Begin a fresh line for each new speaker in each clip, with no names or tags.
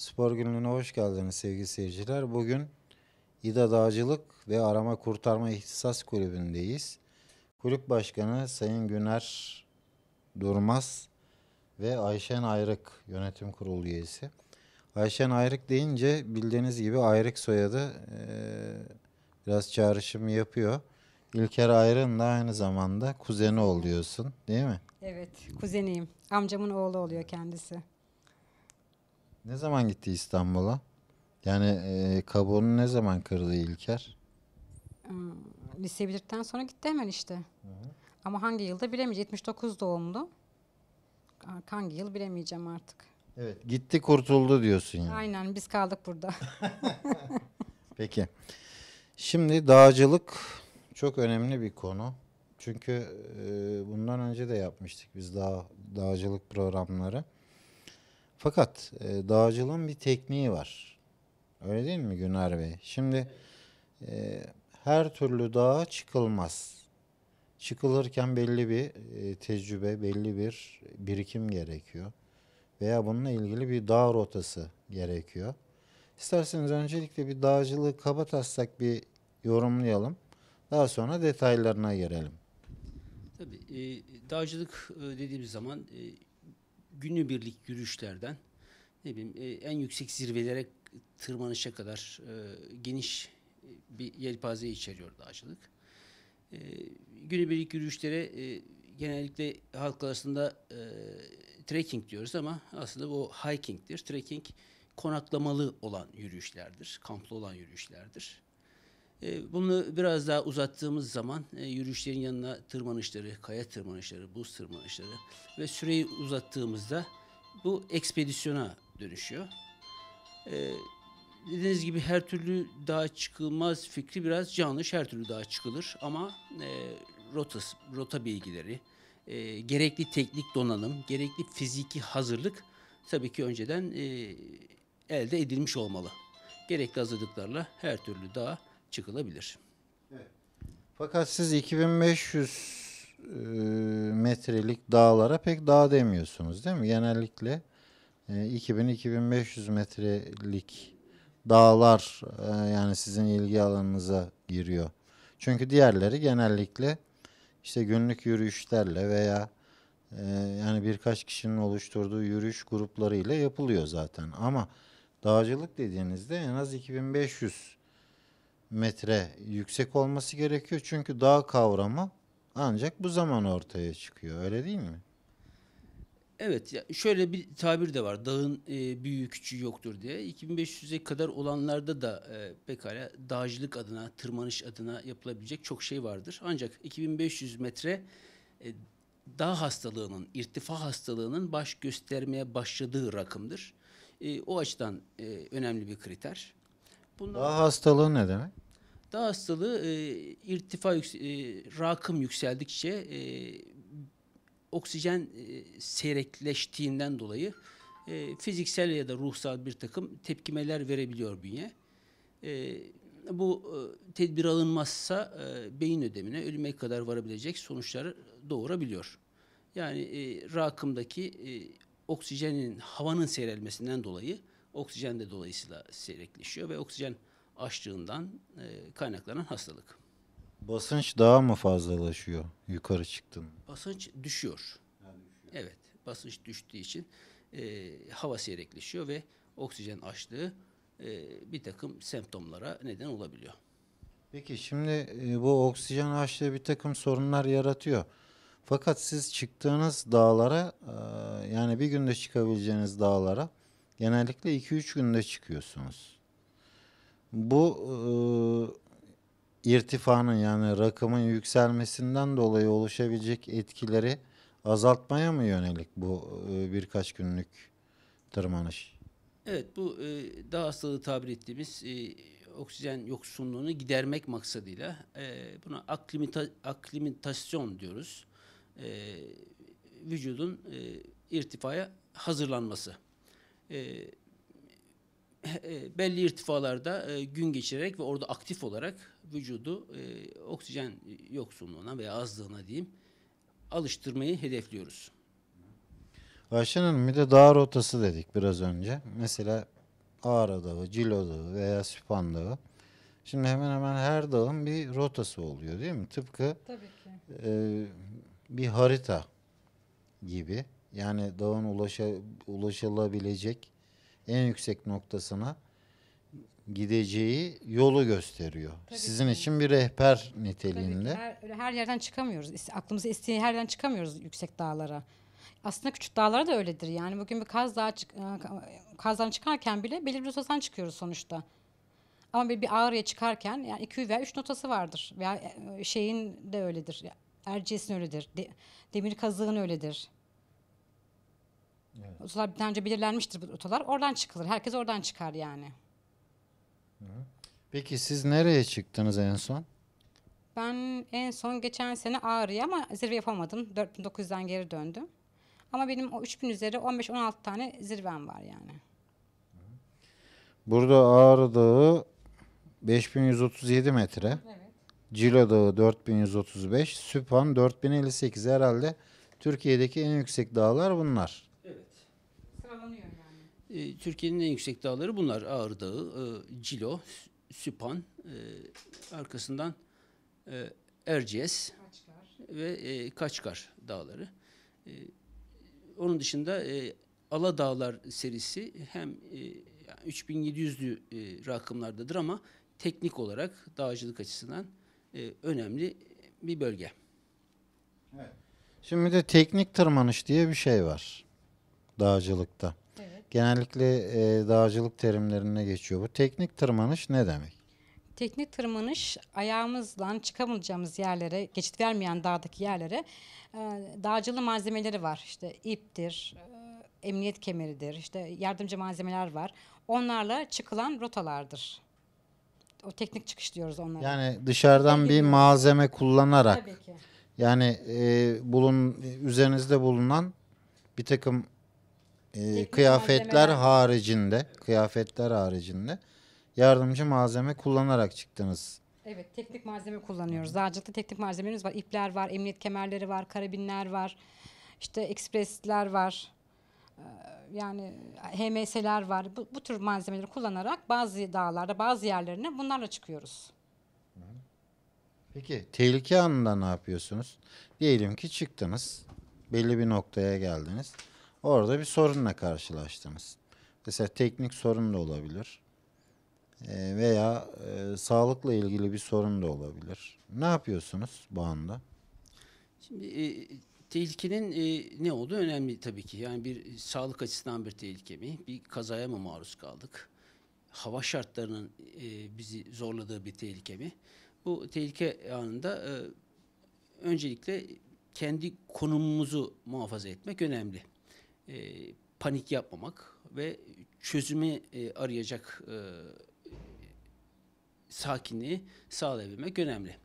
Spor günlüğüne hoş geldiniz sevgili seyirciler. Bugün İda Dağcılık ve Arama Kurtarma İhtisas Kulübü'ndeyiz. Kulüp Başkanı Sayın Güner Durmaz ve Ayşen Ayrık yönetim kurulu üyesi. Ayşen Ayrık deyince bildiğiniz gibi Ayrık soyadı eee, biraz çağrışım yapıyor. İlker Ayrık'ın da aynı zamanda kuzeni oluyorsun değil mi?
Evet, kuzeniyim. Amcamın oğlu oluyor kendisi.
Ne zaman gitti İstanbul'a? Yani eee kabuğunu ne zaman kırdı İlker?
Hmm, Lise bitirdikten sonra gitti hemen işte. Ama hangi yılda bilemeyeceğim. 79 doğumlu. Ha- Hangi yıl bilemeyeceğim artık.
Evet. Gitti kurtuldu diyorsun yani.
Aynen biz kaldık burada.
Peki. Şimdi dağcılık çok önemli bir konu. Çünkü e, bundan önce de yapmıştık biz dağ, dağcılık programları. Fakat e, dağcılığın bir tekniği var. Öyle değil mi Güner Bey? Şimdi e, her türlü dağa çıkılmaz. Çıkılırken belli bir e, tecrübe, belli bir birikim gerekiyor. Veya bununla ilgili bir dağ rotası gerekiyor. İsterseniz öncelikle bir dağcılığı kabataslak bir yorumlayalım. Daha sonra detaylarına girelim.
Tabii e, dağcılık e, dediğimiz zaman e, günübirlik yürüyüşlerden ne bileyim e, en yüksek zirvelere tırmanışa kadar e, geniş e, bir yelpaze içeriyor dağcılık. E, günübirlik yürüyüşlere e, genellikle halk arasında e, trekking diyoruz ama aslında bu hiking'tir. Trekking konaklamalı olan yürüyüşlerdir, kamplı olan yürüyüşlerdir. E, Bunu biraz daha uzattığımız zaman e, yürüyüşlerin yanına tırmanışları, kaya tırmanışları, buz tırmanışları ve süreyi uzattığımızda bu ekspedisyona dönüşüyor. E, dediğiniz gibi her türlü dağa çıkılmaz fikri biraz yanlış. Her türlü dağa çıkılır ama e, rotas, rota bilgileri, e, gerekli teknik donanım, gerekli fiziki hazırlık tabii ki önceden elde edilmiş olmalı. Gerekli hazırlıklarla her türlü dağa çıkılabilir.
Fakat siz 2500 e, metrelik dağlara pek dağ demiyorsunuz değil mi? Genellikle e, 2000-2500 metrelik dağlar e, yani sizin ilgi alanınıza giriyor. Çünkü diğerleri genellikle işte günlük yürüyüşlerle veya e, yani birkaç kişinin oluşturduğu yürüyüş gruplarıyla yapılıyor zaten. Ama dağcılık dediğinizde en az 2500 metre yüksek olması gerekiyor. Çünkü dağ kavramı ancak bu zaman ortaya çıkıyor. Öyle değil mi?
Evet, şöyle bir tabir de var. Dağın e, büyüğü küçüğü yoktur diye. 2500'e kadar olanlarda da e, pekala dağcılık adına, tırmanış adına yapılabilecek çok şey vardır. Ancak 2500 metre e, dağ hastalığının, irtifa hastalığının baş göstermeye başladığı rakımdır. E, o açıdan e, önemli bir kriter. Bundan
Dağ hastalığı ne demek?
Dağ hastalığı e, irtifa yüks- e, rakım yükseldikçe e, oksijen e, seyrekleştiğinden dolayı e, fiziksel ya da ruhsal bir takım tepkimeler verebiliyor bünye. E, bu e, tedbir alınmazsa e, beyin ödemine ölüme kadar varabilecek sonuçları doğurabiliyor. Yani e, rakımdaki e, oksijenin havanın seyrelmesinden dolayı oksijen de dolayısıyla seyrekleşiyor ve oksijen açlığından e, kaynaklanan hastalık.
Basınç daha mı fazlalaşıyor yukarı çıktın?
Basınç düşüyor. Evet, basınç düştüğü için e, hava seyrekleşiyor ve oksijen açlığı e, bir takım semptomlara neden olabiliyor.
Peki şimdi e, bu oksijen açlığı bir takım sorunlar yaratıyor. Fakat siz çıktığınız dağlara e, yani bir günde çıkabileceğiniz dağlara genellikle 2-3 günde çıkıyorsunuz. Bu e, irtifanın yani rakımın yükselmesinden dolayı oluşabilecek etkileri azaltmaya mı yönelik bu e, birkaç günlük tırmanış?
Evet, bu e, dağ hastalığı tabir ettiğimiz e, oksijen yoksunluğunu gidermek maksadıyla e, buna aklimita, aklimatasyon diyoruz. E, vücudun e, irtifaya hazırlanması. E, e, belli irtifalarda e, gün geçirerek ve orada aktif olarak vücudu e, oksijen yoksunluğuna veya azlığına diyeyim alıştırmayı hedefliyoruz.
Ayşen Hanım bir de dağ rotası dedik biraz önce. Mesela Ağrı Dağı, Cilo Dağı veya Süphan Dağı. Şimdi hemen hemen her dağın bir rotası oluyor değil mi? Tıpkı
Tabii ki.
e, bir harita gibi. Yani dağın ulaşa, ulaşılabilecek en yüksek noktasına gideceği yolu gösteriyor.
Tabii
Sizin
ki.
için bir rehber niteliğinde.
her, öyle her yerden çıkamıyoruz. İste- Aklımıza estiği her yerden çıkamıyoruz yüksek dağlara. Aslında küçük dağlara da öyledir. Yani bugün bir Kaz Dağı çık, e, Kazdan çıkarken bile belirli bir notadan çıkıyoruz sonuçta. Ama bir, bir Ağrı'ya çıkarken yani iki veya üç notası vardır. Veya e, şeyin de öyledir. Erciyes'in öyledir. De, Demir Kazığın öyledir. Otalar daha önce belirlenmiştir bu otalar. Oradan çıkılır. Herkes oradan çıkar yani.
Peki siz nereye çıktınız en son?
Ben en son geçen sene Ağrı'ya ama zirve yapamadım. 4900'den geri döndüm. Ama benim o 3000 üzeri 15-16 tane zirvem var yani.
Burada Ağrı Dağı 5137 metre.
Evet.
Cilo Dağı 4135, Süphan 4058 herhalde Türkiye'deki en yüksek dağlar bunlar.
E, Türkiye'nin en yüksek dağları bunlar. Ağrı Dağı, e, Cilo, Süphan, e, arkasından e, Erciyes
Kaçkar.
ve e, Kaçkar dağları. E, onun dışında e, Aladağlar serisi hem e, yani 3700'lü e, rakımlardadır ama teknik olarak dağcılık açısından e, önemli bir bölge.
Şimdi bir de teknik tırmanış diye bir şey var dağcılıkta. Genellikle e, dağcılık terimlerine geçiyor. Bu teknik tırmanış ne demek?
Teknik tırmanış ayağımızla çıkamayacağımız yerlere, geçit vermeyen dağdaki yerlere e, dağcılığı malzemeleri var. İşte iptir, e, emniyet kemeridir, işte yardımcı malzemeler var. Onlarla çıkılan rotalardır. O teknik çıkış diyoruz onlara.
Yani dışarıdan bir malzeme kullanarak
Tabii ki.
yani e, bulun üzerinizde bulunan bir takım e, kıyafetler
malzemeler.
haricinde kıyafetler haricinde yardımcı malzeme kullanarak çıktınız.
Evet, teknik malzeme kullanıyoruz. Dağcılıkta teknik malzemelerimiz var. İpler var, emniyet kemerleri var, karabinler var. işte ekspresler var. Ee, Yani HMS'ler var. Bu, bu tür malzemeleri kullanarak bazı dağlarda, bazı yerlerine bunlarla çıkıyoruz.
Peki tehlike anında ne yapıyorsunuz? Diyelim ki çıktınız. Belli bir noktaya geldiniz. Orada bir sorunla karşılaştınız. Mesela teknik sorun da olabilir. Ee, veya e, sağlıkla ilgili bir sorun da olabilir. Ne yapıyorsunuz bu anda?
Şimdi e, tehlikenin e, ne olduğu önemli tabii ki. Yani bir sağlık açısından bir tehlike mi? Bir kazaya mı maruz kaldık? Hava şartlarının e, bizi zorladığı bir tehlike mi? Bu tehlike anında e, öncelikle kendi konumumuzu muhafaza etmek önemli. E, panik yapmamak ve çözümü e, arayacak e, sakinliği sağlayabilmek önemli.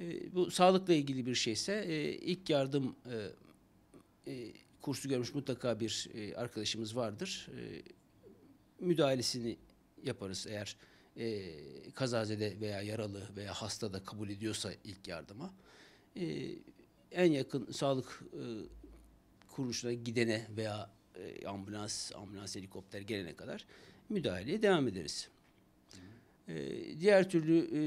E, bu sağlıkla ilgili bir şeyse e, ilk yardım e, e, kursu görmüş mutlaka bir e, arkadaşımız vardır. E, müdahalesini yaparız eğer e, kazazede veya yaralı veya hasta da kabul ediyorsa ilk yardıma. E, en yakın sağlık e, kuruluşuna gidene veya e, ambulans, ambulans helikopter gelene kadar müdahaleye devam ederiz. E, diğer türlü e,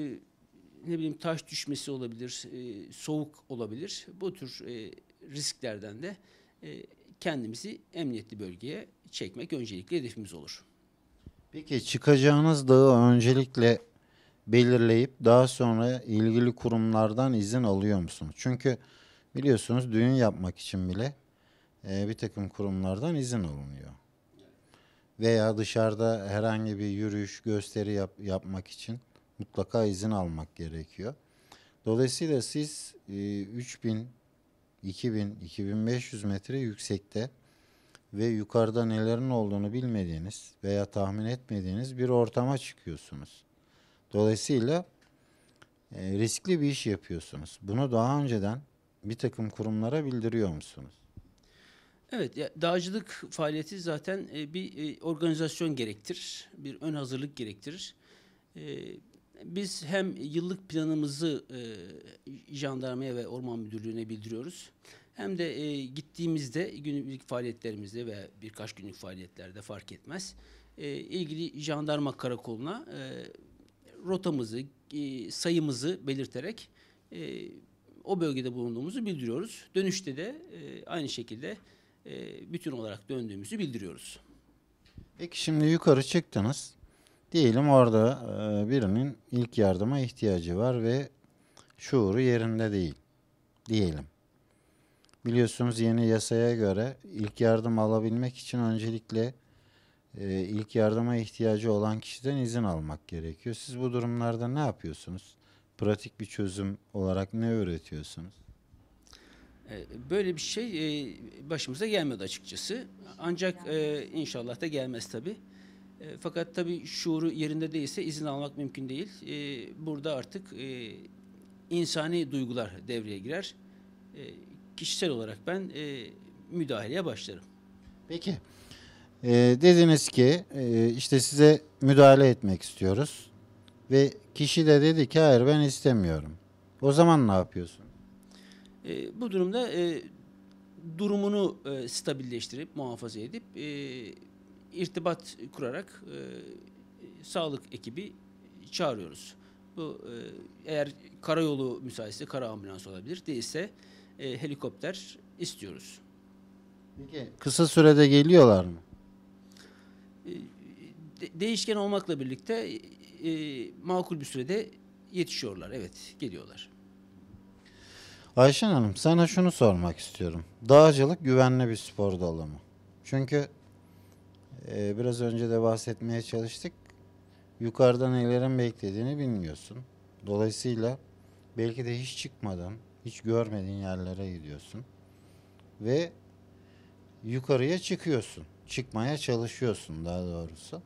ne bileyim taş düşmesi olabilir, e, soğuk olabilir. Bu tür e, risklerden de e, kendimizi emniyetli bölgeye çekmek öncelikli hedefimiz olur.
Peki çıkacağınız dağı öncelikle belirleyip daha sonra ilgili kurumlardan izin alıyor musunuz? Çünkü biliyorsunuz düğün yapmak için bile e, bir takım kurumlardan izin alınıyor. Veya dışarıda herhangi bir yürüyüş, gösteri yap- yapmak için mutlaka izin almak gerekiyor. Dolayısıyla siz e, 3000, 2000, 2500 metre yüksekte ve yukarıda nelerin olduğunu bilmediğiniz veya tahmin etmediğiniz bir ortama çıkıyorsunuz. Dolayısıyla e, riskli bir iş yapıyorsunuz. Bunu daha önceden bir takım kurumlara bildiriyor musunuz?
Evet, ya, dağcılık faaliyeti zaten e, bir e, organizasyon gerektirir, bir ön hazırlık gerektirir. E, biz hem yıllık planımızı e, jandarmaya ve orman müdürlüğüne bildiriyoruz. Hem de e, gittiğimizde günlük faaliyetlerimizde veya birkaç günlük faaliyetlerde fark etmez. e, ilgili jandarma karakoluna e, rotamızı, e, sayımızı belirterek e, o bölgede bulunduğumuzu bildiriyoruz. Dönüşte de e, aynı şekilde bütün olarak döndüğümüzü bildiriyoruz.
Peki şimdi yukarı çıktınız. Diyelim orada e, birinin ilk yardıma ihtiyacı var ve şuuru yerinde değil. Diyelim. Biliyorsunuz yeni yasaya göre ilk yardım alabilmek için öncelikle e, ilk yardıma ihtiyacı olan kişiden izin almak gerekiyor. Siz bu durumlarda ne yapıyorsunuz? Pratik bir çözüm olarak ne üretiyorsunuz?
E, Böyle bir şey e, başımıza gelmedi açıkçası. Ancak e, inşallah da gelmez tabii. E, Fakat tabii şuuru yerinde değilse izin almak mümkün değil. E, Burada artık e, insani duygular devreye girer. E, Kişisel olarak ben e, müdahaleye başlarım.
Peki. Ee, dediniz ki e, işte size müdahale etmek istiyoruz. Ve kişi de dedi ki hayır ben istemiyorum. O zaman ne yapıyorsun?
E, bu durumda e, durumunu e, stabilleştirip, muhafaza edip e, irtibat kurarak e, sağlık ekibi çağırıyoruz. Bu e, eğer karayolu müsaitse kara ambulans olabilir. Değilse e, helikopter istiyoruz.
Peki. Kısa sürede geliyorlar mı?
De- değişken olmakla birlikte e, makul bir sürede yetişiyorlar. Evet, geliyorlar.
Ayşen Hanım sana şunu sormak istiyorum. Dağcılık güvenli bir spor dalı mı? Çünkü e, biraz önce de bahsetmeye çalıştık. Yukarıdan nelerin beklediğini bilmiyorsun. Dolayısıyla belki de hiç çıkmadan, hiç görmediğin yerlere gidiyorsun. Ve yukarıya çıkıyorsun. Çıkmaya çalışıyorsun daha doğrusu.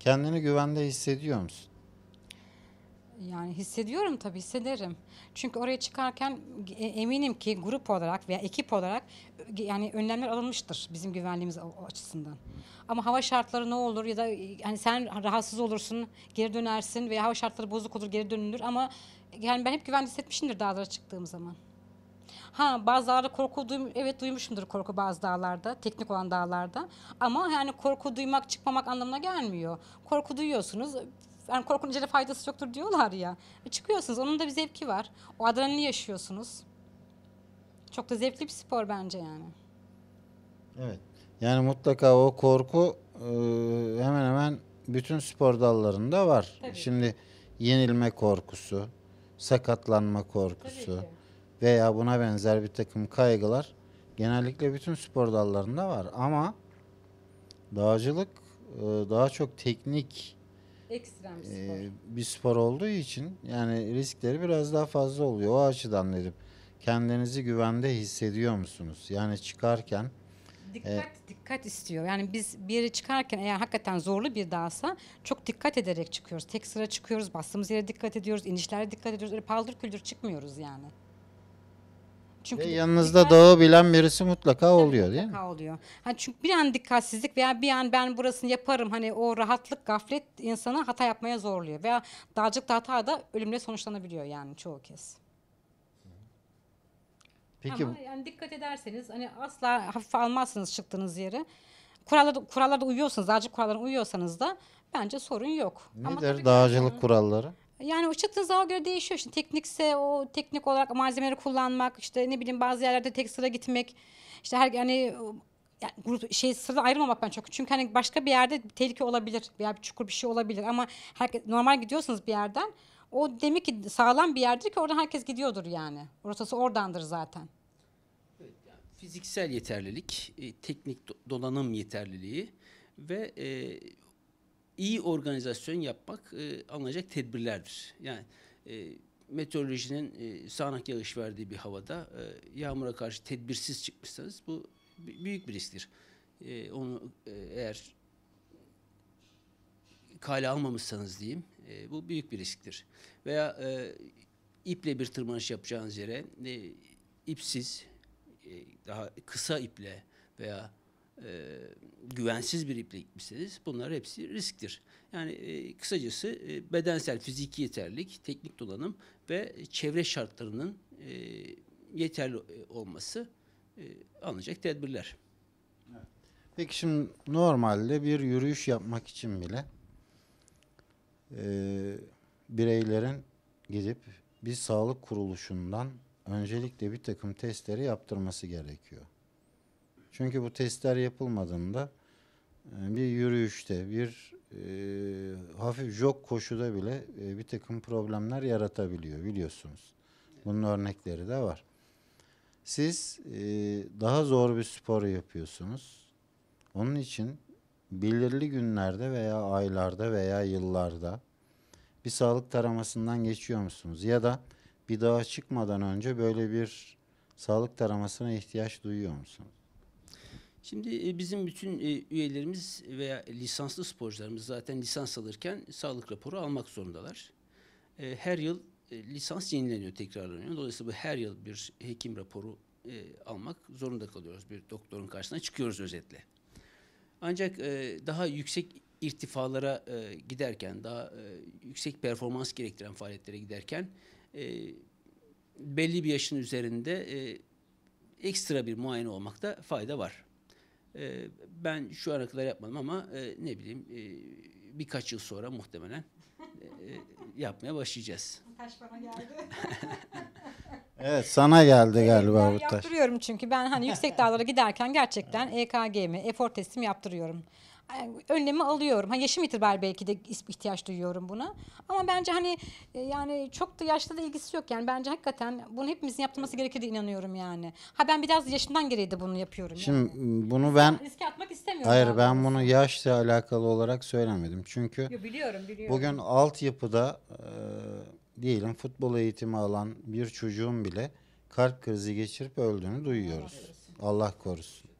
Kendini güvende hissediyor musun?
Yani hissediyorum tabii hissederim. Çünkü oraya çıkarken e, eminim ki grup olarak veya ekip olarak e, yani önlemler alınmıştır bizim güvenliğimiz açısından. Ama hava şartları ne olur ya da e, hani sen rahatsız olursun, geri dönersin veya hava şartları bozuk olur, geri dönülür ama yani ben hep güvende hissetmişimdir dağlara çıktığım zaman. Ha bazı dağlarda korku duym evet duymuşumdur korku bazı dağlarda, teknik olan dağlarda. Ama yani korku duymak, çıkmamak anlamına gelmiyor. Korku duyuyorsunuz. Yani korkunun içinde faydası yoktur diyorlar ya. E çıkıyorsunuz. Onun da bir zevki var. O adrenalini yaşıyorsunuz. Çok da zevkli bir spor bence yani.
Evet. Yani mutlaka o korku e, hemen hemen bütün spor dallarında var.
Tabii.
Şimdi yenilme korkusu, sakatlanma korkusu veya buna benzer bir takım kaygılar genellikle bütün spor dallarında var. Ama dağcılık e, daha çok teknik
Ekstrem bir
e, bir spor olduğu için yani riskleri biraz daha fazla oluyor. O açıdan dedim. Kendinizi güvende hissediyor musunuz? Yani çıkarken
Dikkat dikkat istiyor. Yani biz bir yere çıkarken eğer hakikaten zorlu bir dağsa çok dikkat ederek çıkıyoruz. Tek sıra çıkıyoruz, bastığımız yere dikkat ediyoruz, inişlere dikkat ediyoruz. Öyle paldır küldür çıkmıyoruz yani. Çünkü
Ve yanınızda
dikkat-
dağı bilen birisi mutlaka oluyor değil mi?
mutlaka oluyor. Hani çünkü bir an dikkatsizlik veya bir an ben burasını yaparım hani o rahatlık, gaflet insanı hata yapmaya zorluyor. Veya dağcılıkta hata da ölümle sonuçlanabiliyor yani çoğu kez.
Peki
Ama yani dikkat ederseniz hani asla hafife almazsınız çıktığınız yere. Kurallarda, kurallarda uyuyorsanız, dağcılık kurallarına uyuyorsanız da bence sorun yok. Ama
nedir
tabii
dağcılık kuralları?
Yani o çıktığınız dağa göre değişiyor. Şimdi teknikse o teknik olarak malzemeleri kullanmak, işte ne bileyim bazı yerlerde tek sıra gitmek. İşte her yani o- yani grup şey sırada ayrılmamak ben çok. Çünkü hani başka bir yerde tehlike olabilir veya bir çukur bir şey olabilir ama herkes normal gidiyorsunuz bir yerden o demek ki sağlam bir yerdir ki oradan herkes gidiyordur yani. Rotası oradandır zaten.
Fiziksel yeterlilik, e, teknik do- donanım yeterliliği ve e, iyi organizasyon yapmak e, alınacak tedbirlerdir. Yani e, meteorolojinin e, sağanak yağış verdiği bir havada e, yağmura karşı tedbirsiz çıkmışsanız bu büyük bir risktir. E, onu e, eğer kale almamışsanız diyeyim e, bu büyük bir risktir. Veya e, iple bir tırmanış yapacağınız yere e, ipsiz e, daha kısa iple veya e, güvensiz bir iple gitmişseniz bunlar hepsi risktir. Yani e, kısacası e, bedensel fiziki yeterlilik, teknik donanım ve çevre şartlarının e, yeterli olması e, alınacak tedbirler.
Peki şimdi normalde bir yürüyüş yapmak için bile e, bireylerin gidip bir sağlık kuruluşundan öncelikle bir takım testleri yaptırması gerekiyor. Çünkü bu testler yapılmadığında e, bir yürüyüşte, bir e, hafif jog koşuda bile e, bir takım problemler yaratabiliyor biliyorsunuz. Bunun örnekleri de var. Siz e, daha zor bir spor yapıyorsunuz. Onun için belirli günlerde veya aylarda veya yıllarda bir sağlık taramasından geçiyor musunuz? Ya da bir dağa çıkmadan önce böyle bir sağlık taramasına ihtiyaç duyuyor musunuz?
Şimdi e, bizim bütün e, üyelerimiz veya lisanslı sporcularımız zaten lisans alırken sağlık raporu almak zorundalar. E, Her yıl lisans yenileniyor, tekrarlanıyor. Dolayısıyla bu her yıl bir hekim raporu almak zorunda kalıyoruz. Bir doktorun karşısına çıkıyoruz özetle. Ancak daha yüksek irtifalara giderken, daha yüksek performans gerektiren faaliyetlere giderken belli bir yaşın üzerinde ekstra bir muayene olmakta fayda var. E, ben şu ana kadar yapmadım ama e, ne bileyim e, birkaç yıl sonra muhtemelen e, yapmaya başlayacağız.
Taş bana geldi.
Evet sana geldi galiba bu taş.
yaptırıyorum çünkü ben hani yüksek dağlara giderken gerçekten EKG'mi, efor testimi yaptırıyorum. Yani Önlemi alıyorum. Ha yaşım itibariyle belki de is- ihtiyaç duyuyorum buna. Ama bence hani e, yani çok da yaşla da ilgisi yok yani. Bence hakikaten bunu hepimizin yaptırması gerekir diye inanıyorum yani. Ha ben biraz yaşımdan gereği de bunu yapıyorum.
Şimdi
yani.
bunu ben
riske atmak istemiyorum.
hayır
daha
ben bunu yaşla alakalı olarak söylemedim. Çünkü
Yo, biliyorum biliyorum.
Bugün altyapıda e, diyelim futbol eğitimi alan bir çocuğun bile kalp krizi geçirip öldüğünü duyuyoruz. Allah korusun.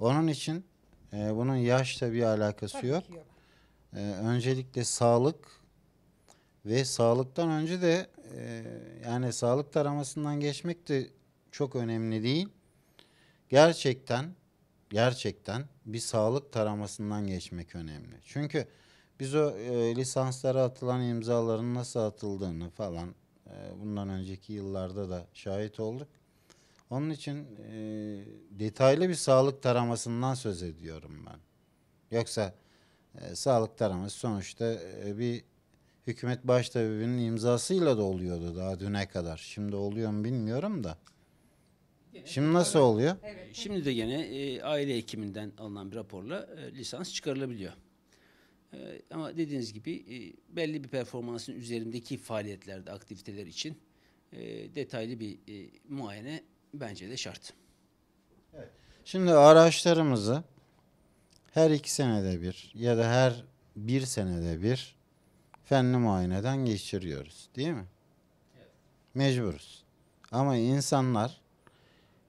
Onun için e, bunun yaşla bir alakası
Tabii
yok.
ki yok.
E, öncelikle sağlık ve sağlıktan önce de e, yani sağlık taramasından geçmek de çok önemli değil. Gerçekten gerçekten bir sağlık taramasından geçmek önemli. Çünkü biz o e, lisanslara atılan imzaların nasıl atıldığını falan e, bundan önceki yıllarda da şahit olduk. Onun için e, detaylı bir sağlık taramasından söz ediyorum ben. Yoksa e, sağlık taraması sonuçta e, bir hükümet baştabibinin imzasıyla da oluyordu daha düne kadar. Şimdi oluyor mu bilmiyorum da. Şimdi nasıl oluyor?
E, Şimdi de gene e, aile hekiminden alınan bir raporla e, lisans çıkarılabiliyor. E, ama dediğiniz gibi e, belli bir performansın üzerindeki faaliyetlerde, aktiviteler için e, detaylı bir e, muayene bence de şart.
Şimdi araçlarımızı her iki senede bir ya da her bir senede bir fenli muayeneden geçiriyoruz değil mi? Mecburuz. Ama insanlar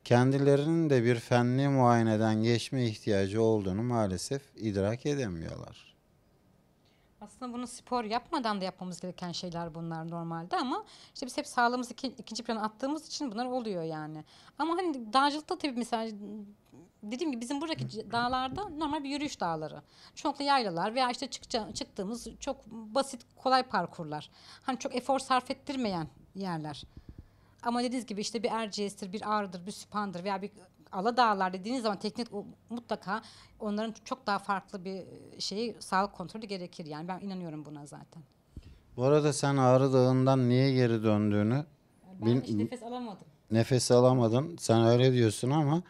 kendilerinin de bir fenli muayeneden geçme ihtiyacı olduğunu maalesef idrak edemiyorlar.
Aslında bunu spor yapmadan da yapmamız gereken şeyler bunlar normalde ama işte biz hep sağlığımızı iki, ikinci plana attığımız için bunlar oluyor yani. Ama hani dağcılıkta tabii mesela dediğim gibi bizim buradaki dağlarda normal bir yürüyüş dağları. Çoğunlukla yaylalar veya işte çıkça, çıktığımız çok basit kolay parkurlar. Hani çok efor sarf ettirmeyen yerler. Ama dediğiniz gibi işte bir Erciyes'tir, bir Ağrı'dır, bir Süphan'dır veya bir Aladağlar dediğiniz zaman teknik mutlaka onların çok daha farklı bir şeyi sağlık kontrolü gerekir yani ben inanıyorum buna zaten.
Bu arada sen Ağrı Dağı'ndan niye geri döndüğünü
Ben
Bil-
hiç nefes alamadım.
nefes alamadın. Sen öyle diyorsun ama e,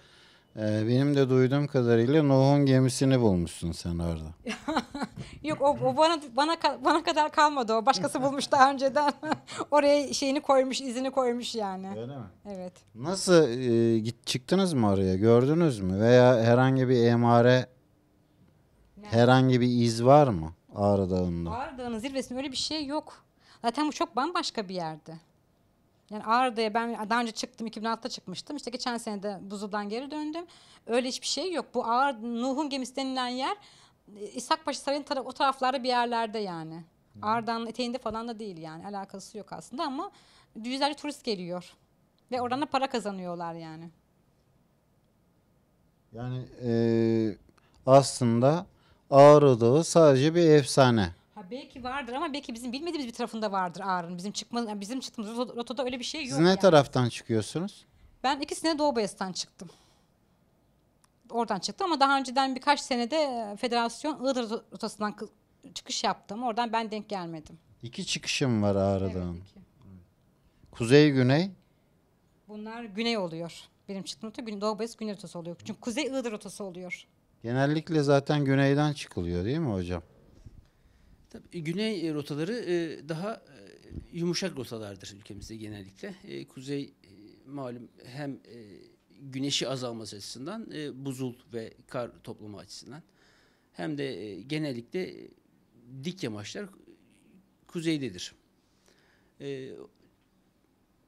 benim de duyduğum kadarıyla Nuh'un gemisini bulmuşsun sen orada.
Yok o, o bana bana bana kadar kalmadı o. Başkası bulmuş daha önceden. Oraya şeyini koymuş, izini koymuş yani.
Öyle mi?
Evet.
Nasıl e, git çıktınız mı oraya? Gördünüz mü? Veya herhangi bir emare, herhangi bir iz var mı Ağrı Dağı'nda?
Ağrı Dağı'nın zirvesinde öyle bir şey yok. Zaten bu çok bambaşka bir yerdi. Yani Ağrı'ya ben daha önce çıktım 2006'da çıkmıştım. İşte geçen sene de Buzul'dan geri döndüm. Öyle hiçbir şey yok. Bu Ağrı Nuh'un gemisi denilen yer e, İshakpaşa Sarayı'nın taraf, o taraflarda bir yerlerde yani. Ağrı Dağı'nın eteğinde falan da değil yani. Alakası yok aslında ama yüzlerce turist geliyor. Ve oradan da para kazanıyorlar yani.
Yani e, aslında Ağrı Dağı sadece bir efsane.
Belki vardır ama belki bizim bilmediğimiz bir tarafında vardır Ağrı'nın. Bizim çıkma bizim çıktığımız rota- rotada öyle bir şey yok.
Siz ne
yani.
taraftan çıkıyorsunuz?
Ben iki sene Doğu Bayası'ndan çıktım. oradan çıktı ama daha önceden birkaç senede e, federasyon Iğdır rotasından kı- çıkış yaptım. Oradan ben denk gelmedim.
İki çıkışım var Ağrı
Evet, iki.
Kuzey güney.
Bunlar güney oluyor. Benim çıktığım rota gün, Doğu Bayız güney rotası oluyor. Çünkü kuzey Iğdır rotası oluyor.
Genellikle zaten güneyden çıkılıyor değil mi hocam?
Tabii, güney e, rotaları e, daha e, yumuşak rotalardır ülkemizde genellikle. E, Kuzey e, malum hem e, güneşi azalması açısından e, buzul ve kar toplama açısından hem de e, genellikle e, dik yamaçlar kuzeydedir. E,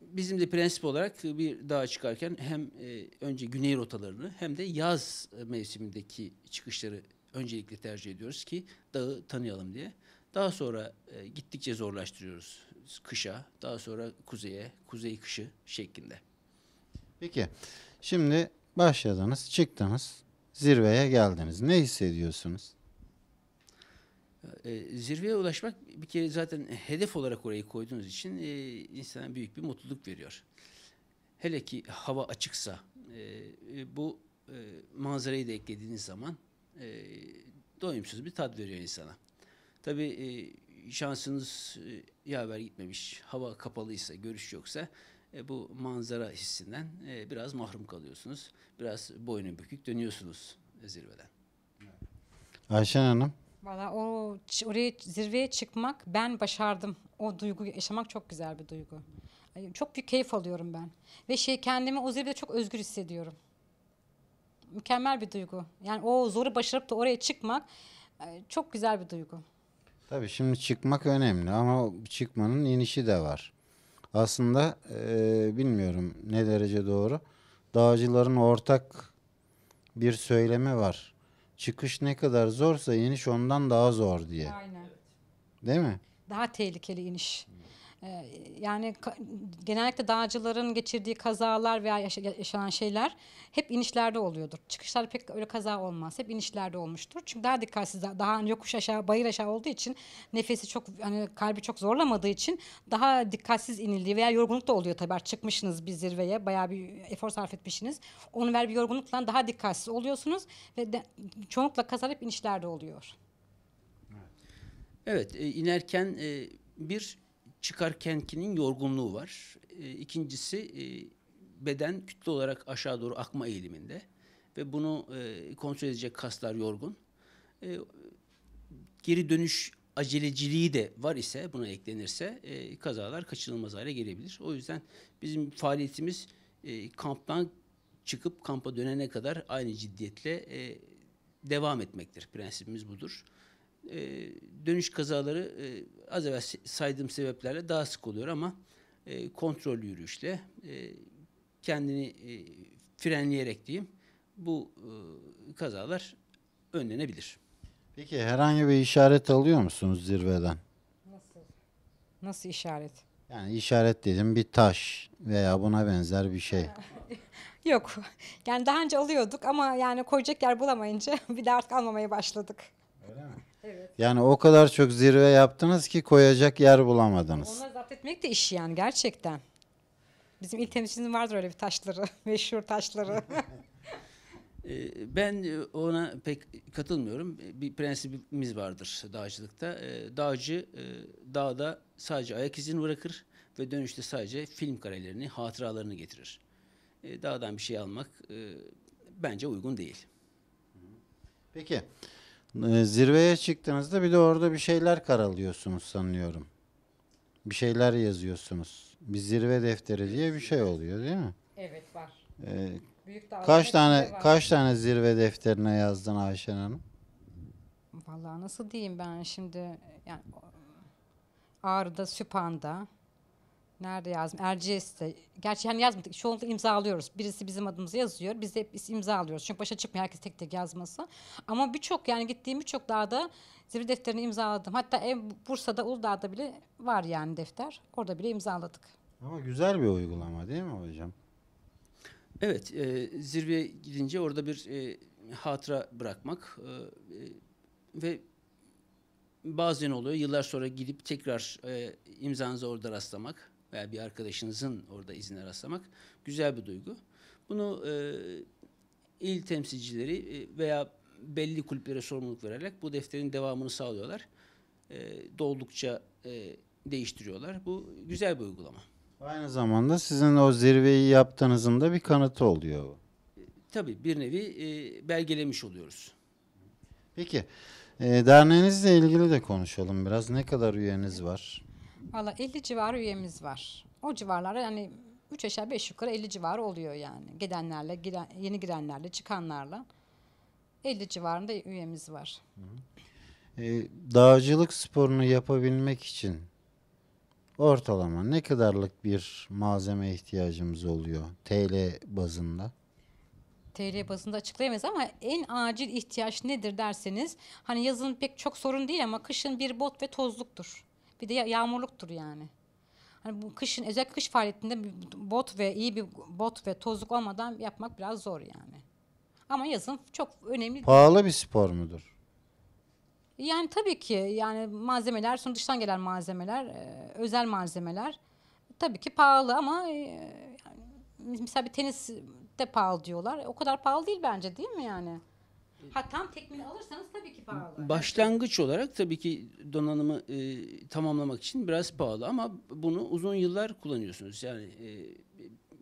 Bizim de prensip olarak bir dağa çıkarken hem e, önce güney rotalarını hem de yaz mevsimindeki çıkışları öncelikle tercih ediyoruz ki dağı tanıyalım diye. Daha sonra e, gittikçe zorlaştırıyoruz kışa, daha sonra kuzeye, kuzey kışı şeklinde.
Peki. Şimdi başladınız, çıktınız. Zirveye geldiniz. Ne hissediyorsunuz?
E, zirveye ulaşmak bir kere zaten hedef olarak orayı koyduğunuz için e, insana büyük bir mutluluk veriyor. Hele ki hava açıksa, e, e, bu e, manzarayı da eklediğiniz zaman e, doyumsuz bir tat veriyor insana. Tabii e, şansınız e, yaver gitmemiş, hava kapalıysa, görüş yoksa e, bu manzara hissinden e, biraz mahrum kalıyorsunuz. Biraz boynu bükük dönüyorsunuz zirveden.
Ayşen Hanım.
Valla o oraya zirveye çıkmak ben başardım. O duyguyu yaşamak çok güzel bir duygu. Ay, Çok büyük keyif alıyorum ben. Ve şey kendimi o zirvede çok özgür hissediyorum. Mükemmel bir duygu. Yani o zoru başarıp da oraya çıkmak çok güzel bir duygu.
Tabii şimdi çıkmak önemli ama çıkmanın inişi de var. Aslında eee, bilmiyorum ne derece doğru. Dağcıların ortak bir söylemi var. Çıkış ne kadar zorsa iniş ondan daha zor diye.
Aynen.
Değil mi?
Daha tehlikeli iniş. Ee, yani genellikle dağcıların geçirdiği kazalar veya yaşa- yaşanan şeyler hep inişlerde oluyordur. Çıkışlarda pek öyle kaza olmaz. Hep inişlerde olmuştur. Çünkü daha dikkatsiz, daha yokuş aşağı, bayır aşağı olduğu için nefesi çok hani kalbi çok zorlamadığı için daha dikkatsiz inildiği veya yorgunluk da oluyor tabii. Çıkmışsınız bir zirveye, bayağı bir efor sarf etmişsiniz. Onu ver bir yorgunlukla daha dikkatsiz oluyorsunuz ve de, çoğunlukla kazalar hep inişlerde oluyor.
Evet, e, inerken e, bir çıkarkenkinin yorgunluğu var. E, ikincisi e, beden kütle olarak aşağı doğru akma eğiliminde ve bunu e, kontrol edecek kaslar yorgun. E, geri dönüş aceleciliği de var ise buna eklenirse e, kazalar kaçınılmaz hale gelebilir. O yüzden bizim faaliyetimiz e, kamptan çıkıp kampa dönene kadar aynı ciddiyetle e, devam etmektir. Prensibimiz budur. E, dönüş kazaları e, az evvel saydığım sebeplerle daha sık oluyor ama e, kontrollü yürüyüşle e, kendini e, frenleyerek diyeyim bu e, kazalar önlenebilir.
Peki herhangi bir işaret alıyor musunuz zirveden?
Nasıl? Nasıl işaret?
Yani işaret dedim bir taş veya buna benzer bir şey.
Yok. Yani daha önce alıyorduk ama yani koyacak yer bulamayınca bir de artık almamaya başladık.
Yani o kadar çok zirve yaptınız ki koyacak yer bulamadınız.
Onları zapt etmek de iş yani gerçekten. Bizim il temsilcimizin vardır öyle bir taşları, meşhur taşları.
Ee, Ben e, ona pek katılmıyorum. Bir prensibimiz vardır dağcılıkta. Ee, Dağcı e, dağda sadece ayak izini bırakır ve dönüşte sadece film karelerini, hatıralarını getirir. Ee, Dağdan bir şey almak e, bence uygun değil.
Peki e, zirveye çıktığınızda bir de orada bir şeyler karalıyorsunuz sanıyorum. Bir şeyler yazıyorsunuz. Bir zirve defteri diye bir şey oluyor değil mi?
evet var.
E,
Büyük
kaç tane kaç tane zirve defterine yazdın Ayşen Hanım?
Vallahi nasıl diyeyim ben şimdi yani Ağrı'da, Süphan'da nerede yazdım? Erciyes'te. Gerçi hani yazmadık. Çoğunlukla imzalıyoruz. Birisi bizim adımızı yazıyor. Biz de hep biz imzalıyoruz. Çünkü başa çıkmıyor herkes tek tek yazması. Ama birçok yani gittiğim birçok dağda zirve defterini imzaladım. Hatta ev Bursa'da Uludağ'da bile var yani defter. Orada bile imzaladık.
Ama güzel bir uygulama değil mi hocam?
Evet, e, zirveye gidince orada bir e, hatıra bırakmak e, e, ve bazen oluyor yıllar sonra gidip tekrar e, imzanızı orada rastlamak veya bir arkadaşınızın orada izine rastlamak güzel bir duygu. Bunu e, il temsilcileri e, veya belli kulüplere sorumluluk vererek bu defterin devamını sağlıyorlar. E, doldukça e, değiştiriyorlar. Bu güzel bir uygulama.
Aynı zamanda sizin o zirveyi yaptığınızın da bir kanıtı oluyor. bu.
Tabii bir nevi e, belgelemiş oluyoruz.
Peki e, derneğinizle ilgili de konuşalım biraz. Ne kadar üyeniz var?
Valla 50 civarı üyemiz var. O civarlara yani 3 aşağı 5 yukarı 50 civarı oluyor yani. Gidenlerle, giren, yeni girenlerle, çıkanlarla 50 civarında üyemiz var.
E, dağcılık sporunu yapabilmek için ortalama ne kadarlık bir malzeme ihtiyacımız oluyor TL bazında?
TL bazında açıklayamayız ama en acil ihtiyaç nedir derseniz hani yazın pek çok sorun değil ama kışın bir bot ve tozluktur. Bir de ya- yağmurluktur yani. Hani bu kışın özellikle kış faaliyetinde bir bot ve iyi bir bot ve tozluk olmadan yapmak biraz zor yani. Ama yazın çok önemli.
Pahalı bir spor mudur?
Yani tabii ki yani malzemeler sonra dıştan gelen malzemeler, e, özel malzemeler tabii ki pahalı ama e, yani mesela bir tenis de pahalı diyorlar. O kadar pahalı değil bence değil mi yani? Ha tam tekmini alırsanız tabii ki pahalı.
Başlangıç olarak tabii ki donanımı e, tamamlamak için biraz pahalı ama bunu uzun yıllar kullanıyorsunuz. Yani e,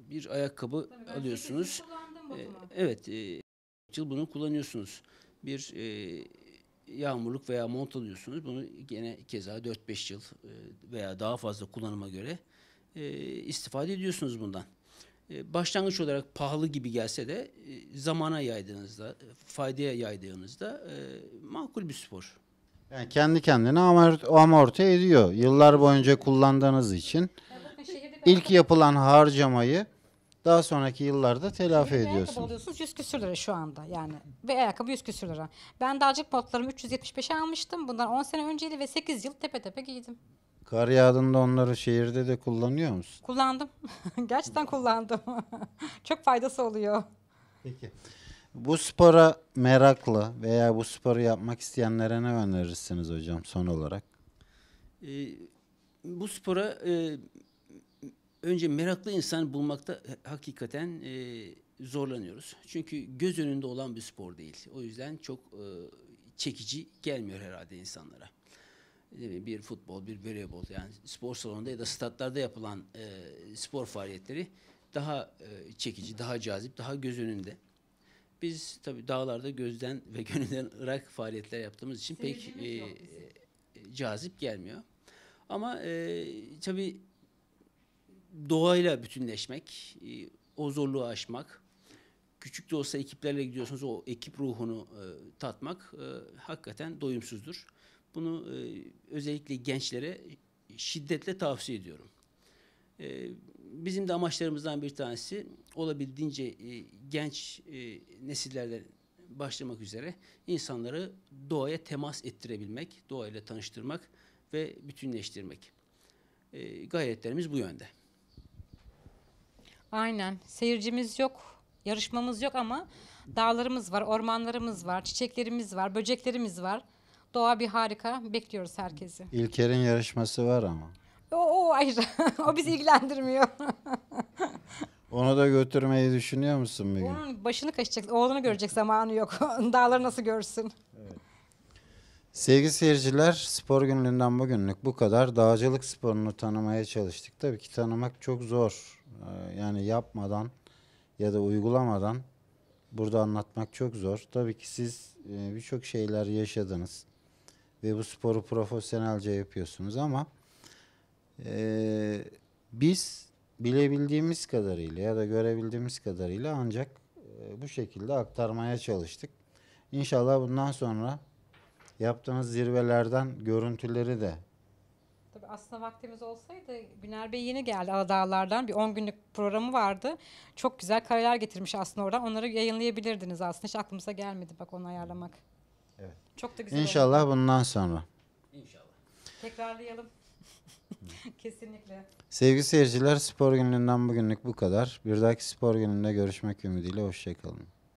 bir ayakkabı
Tabii ben
alıyorsunuz.
sekiz yıl kullandım
E, evet, e, yıl bunu kullanıyorsunuz. Bir e, yağmurluk veya mont alıyorsunuz. Bunu gene keza 4-5 yıl e, veya daha fazla kullanıma göre e, istifade ediyorsunuz bundan. E, başlangıç olarak pahalı gibi gelse de e, zamana yaydığınızda, e, faydaya yaydığınızda makul bir spor.
Yani kendi kendine amort- amorti ediyor. Yıllar boyunca kullandığınız için ilk yapılan harcamayı daha sonraki yıllarda telafi
Bir ayakkabı
ediyorsunuz.
alıyorsunuz 100 küsür lira şu anda yani. Ve ayakkabı 100 küsür lira. Ben dağcılık botlarımı 375'e almıştım. Bundan 10 sene önceydi ve 8 yıl tepe tepe giydim.
Kar yağdığında onları şehirde de kullanıyor musun?
Kullandım. Gerçekten kullandım. Çok faydası oluyor.
Peki. Bu spora meraklı veya bu sporu yapmak isteyenlere ne önerirsiniz hocam son olarak?
E, bu spora e, önce meraklı insan bulmakta hakikaten e, zorlanıyoruz. Çünkü göz önünde olan bir spor değil. O yüzden çok e, çekici gelmiyor herhalde insanlara. Bir futbol, bir voleybol yani spor salonunda ya da statlarda yapılan e, spor faaliyetleri daha e, çekici, daha cazip, daha göz önünde. Biz tabii dağlarda gözden ve gönülden ırak faaliyetler yaptığımız için pek e, e, cazip gelmiyor. Ama e, tabii doğayla bütünleşmek, e, o zorluğu aşmak, küçük de olsa ekiplerle gidiyorsunuz o ekip ruhunu e, tatmak e, hakikaten doyumsuzdur. Bunu e, özellikle gençlere şiddetle tavsiye ediyorum. E, bizim de amaçlarımızdan bir tanesi olabildiğince e, genç e, nesillerden başlamak üzere insanları doğaya temas ettirebilmek, doğayla tanıştırmak ve bütünleştirmek. E, gayretlerimiz bu yönde.
Aynen. Seyircimiz yok. Yarışmamız yok ama dağlarımız var, ormanlarımız var, çiçeklerimiz var, böceklerimiz var. Doğa bir harika. Bekliyoruz herkesi.
İlker'in yarışması var ama.
O, o ayrı. o bizi ilgilendirmiyor.
Onu da götürmeyi düşünüyor musun bir gün?
Onun başını kaşıyacak, oğlunu görecek zamanı yok. Dağları nasıl görsün?
Sevgili seyirciler, spor günlüğünden bugünlük bu kadar. Dağcılık sporunu tanımaya çalıştık. Tabii ki tanımak çok zor. Ee, Yani yapmadan ya da uygulamadan burada anlatmak çok zor. Tabii ki siz e, birçok şeyler yaşadınız ve bu sporu profesyonelce yapıyorsunuz ama e, biz bilebildiğimiz kadarıyla ya da görebildiğimiz kadarıyla ancak e, bu şekilde aktarmaya çalıştık. İnşallah bundan sonra yaptığınız zirvelerden görüntüleri de
Tabii aslında vaktimiz olsaydı Güner Bey yeni geldi Aladağlar'dan. Bir 10 günlük programı vardı. Çok güzel kareler getirmiş aslında oradan. Onları yayınlayabilirdiniz aslında. Hiç aklımıza gelmedi bak onu ayarlamak. Çok da güzel oldu.
inşallah bundan sonra.
İnşallah.
Tekrarlayalım. Kesinlikle.
Sevgili seyirciler spor günlüğünden bugünlük bu kadar. Bir dahaki spor gününde görüşmek ümidiyle hoşçakalın.